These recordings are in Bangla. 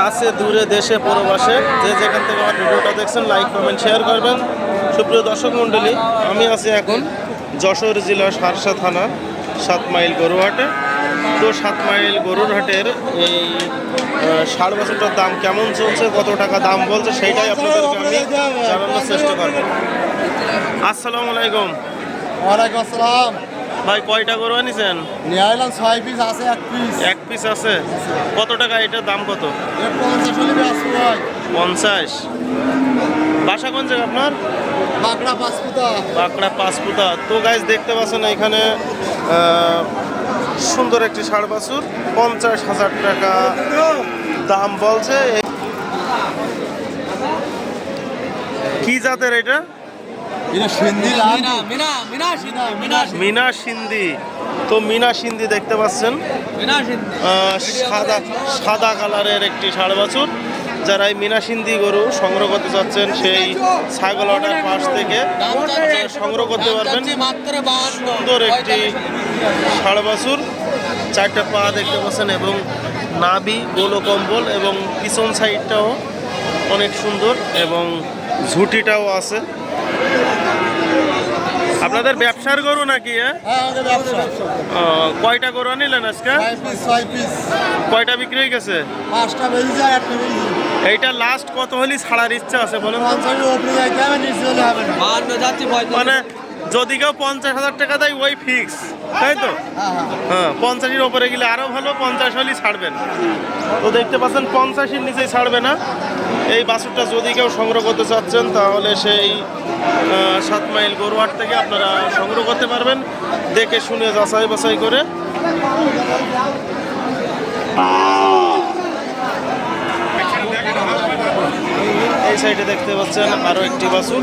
কাছে, দূরে, দেশে, পরবাসে। যে যেখান থেকে আমার ভিডিওটা দেখছেন লাইক কমেন্ট শেয়ার করবেন। সুপ্রিয় দর্শক মণ্ডলী, আমি আছি এখন যশোর জেলা সারসা থানা, সাত মাইল গরুহাটে। তো সাত মাইল গরুর হাটের এই ষাট বছরটার দাম কেমন চলছে, কত টাকা দাম বলছে, সেইটাই আপনাদেরকে আমি জানানোর চেষ্টা করব। আসসালামু আলাইকুম। ওয়ালাইকুম আসসালাম। ভাই কয়টা গরু আনিছেন? নিয়ে আইলাম ছয় পিস আছে এক পিস। এক পিস আছে। কত টাকা? এটার দাম কত? পঞ্চাশ হলে ব্যস্ত হয়। পঞ্চাশ। বাসা কোন জায়গা আপনার? বাঁকড়া পাঁচ ফুটা বাঁকড়া পাঁচপুতা। তো গাইজ দেখতে পাচ্ছেন এখানে সুন্দর একটি ষাড় বাছুর। পঞ্চাশ হাজার টাকা দাম বলছে। কি জাতের এটা? মিনা মিনা সিন্ধি তো মিনা সিন্ধি দেখতে পাচ্ছেন? আহ, সাদা সাদা কালারের একটি ষাড় বাছুর যারা এই মিনা সিন্ধি গরু সংগ্রহ করতে চাচ্ছেন সেই ছাগল অর্ডার পাশ থেকে সংগ্রহ করতে পারবেন। সুন্দর একটি ষাড় বাছুর চারটা পা দেখতে পাচ্ছেন এবং নাভি গোলো কম্বল এবং পিছন সাইডটাও অনেক সুন্দর এবং ঝুটিটাও আছে। আপনাদের ব্যবসার গরু নাকি হ্যাঁ? কয়টা গরু আনিলেন আজকে? ছয় পিস কয়টা বিক্রি হয়ে গেছে? এইটা লাস্ট কত হলি ছাড়ার ইচ্ছা আছে বলুন? মানে যদি কেউ পঞ্চাশ হাজার টাকা দেয়, ওই ফিক্স তাই তো? হ্যাঁ পঞ্চাশের ওপরে গেলে আরও ভালো, পঞ্চাশ হলেই ছাড়বেন। তো দেখতে পাচ্ছেন, পঞ্চাশের নিচেই ছাড়বে না। এই বাছুরটা যদি কেউ সংগ্রহ করতে চাচ্ছেন, তাহলে সেই সাত মাইল গরুহাট থেকে আপনারা সংগ্রহ করতে পারবেন। দেখে শুনে যাচাই বাছাই করে। এই সাইডে দেখতে পাচ্ছেন আরও একটি বাছুর।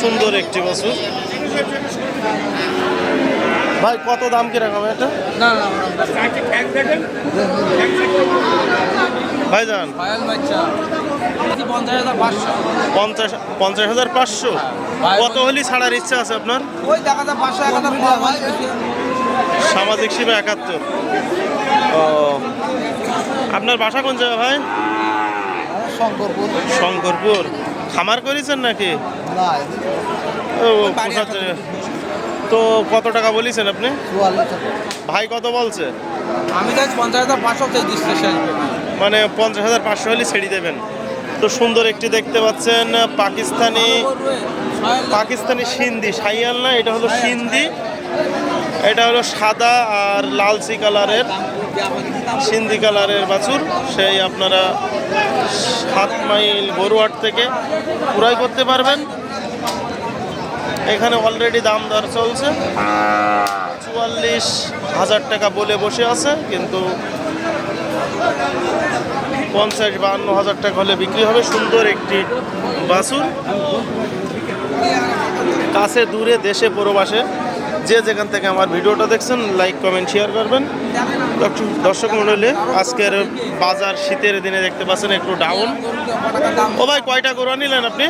সুন্দর একটি বাছুর। ভাই কত দাম কীরকম এটা? না না পায়াল বাচ্চা পঞ্চাশ হাজার পাঁচশো। পঞ্চাশ হাজার পাঁচশো? ভাই কত হলি ছাড়ার ইচ্ছা আছে আপনার? হয় সামাজিক সেবা একাত্তর। ও। আপনার বাসা কোন জায়গা ভাই? শঙ্করপুর। শঙ্করপুর। খামার করেছেন নাকি? না তো কত টাকা বলেছেন আপনি? ভাই কত বলছে? আমি যাই পঞ্চাশ হাজার পাঁচশো মানে পঞ্চাশ হাজার পাঁচশো হলে ছেড়ে দেবেন। তো সুন্দর একটি দেখতে পাচ্ছেন পাকিস্তানি পাকিস্তানি সিন্ধি। সাইয়াল না এটা হলো সিন্ধি। এটা হলো সাদা আর লালচি কালারের সিন্ধি কালারের বাছুর। সেই আপনারা সাত মাইল গরুহাট থেকে ক্রয় করতে পারবেন। এখানে অলরেডি দাম দর চলছে। চুয়াল্লিশ হাজার টাকা বলে বসে আছে, কিন্তু পঞ্চাশ বাহান্ন হাজার টাকা হলে বিক্রি হবে। সুন্দর একটি বাছুর কাছে, দূরে, দেশে পরবাসে যে যেখান থেকে আমার ভিডিওটা দেখছেন লাইক কমেন্ট শেয়ার করবেন। দর্শক- মণ্ডলী আজকের বাজার শীতের দিনে দেখতে পাচ্ছেন একটু ডাউন ও ভাই, কয়টা গরু নিলেন আপনি?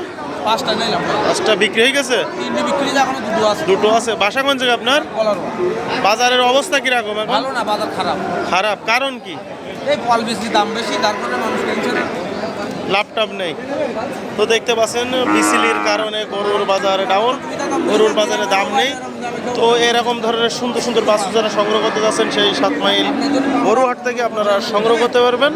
পাঁচটা নিলাম। পাঁচটা বিক্রি হয়ে গেছে? তিনটে বিক্রি এখনও দুটো আছে। দুটো আছে। বাসা কোন জায়গা আপনার? বাজারের অবস্থা কীরকম এখন? ভালো না বাজার খারাপ। খারাপ। কারণ কি? এই ফল বেশি দাম বেশি তারপরে মানুষ টেনশন ল্যাপটপ নেই। তো দেখতে পাচ্ছেন বিসিলির কারণে গরুর বাজারে ডাউন গরুর বাজারে দাম নেই। তো এরকম ধরনের সুন্দর সুন্দর বাস্তু যারা সংগ্রহ করতে যাচ্ছেন সেই সাত মাইল গরুহাট থেকে আপনারা সংগ্রহ করতে পারবেন।